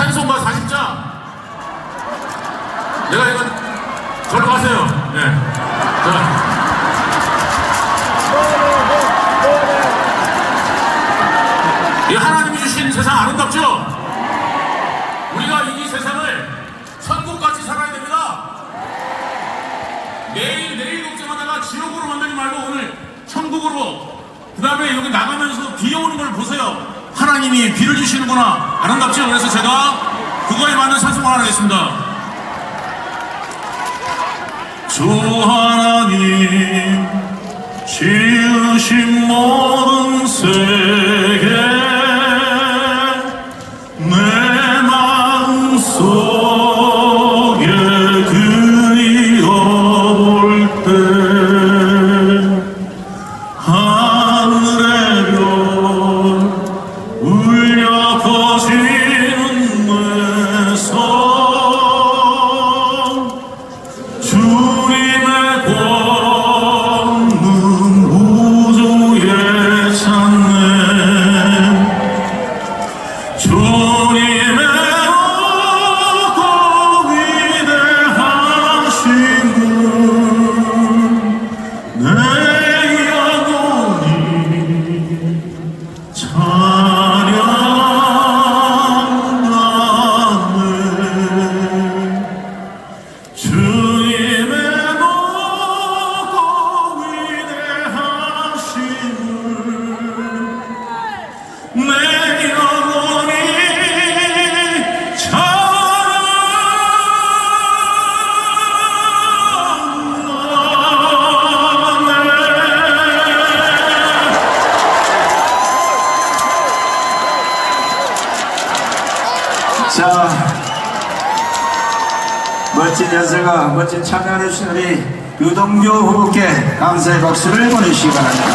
찬송가 40장. 내가 이건 절로 가세요. 예. 자. 이 하나님이 주신 세상 아름답죠? 우리가 이 세상을 천국같이 살아야 됩니다. 내일 내일 걱정하다가 지옥으로 만들지 말고 오늘 천국으로 그 다음에 여기 나가면서 비 오는 걸 보세요. 하나님이 비를 주시는구나 아름답죠? 그래서 제가 그거에 맞는 찬송을 하나 하겠습니다. 주 하나님 지으신 모든 세계 그리워볼 때 자, 멋진 연설과 멋진 참여를 해주신 우리 유동규 후보께 감사의 박수를 보내주시기 바랍니다.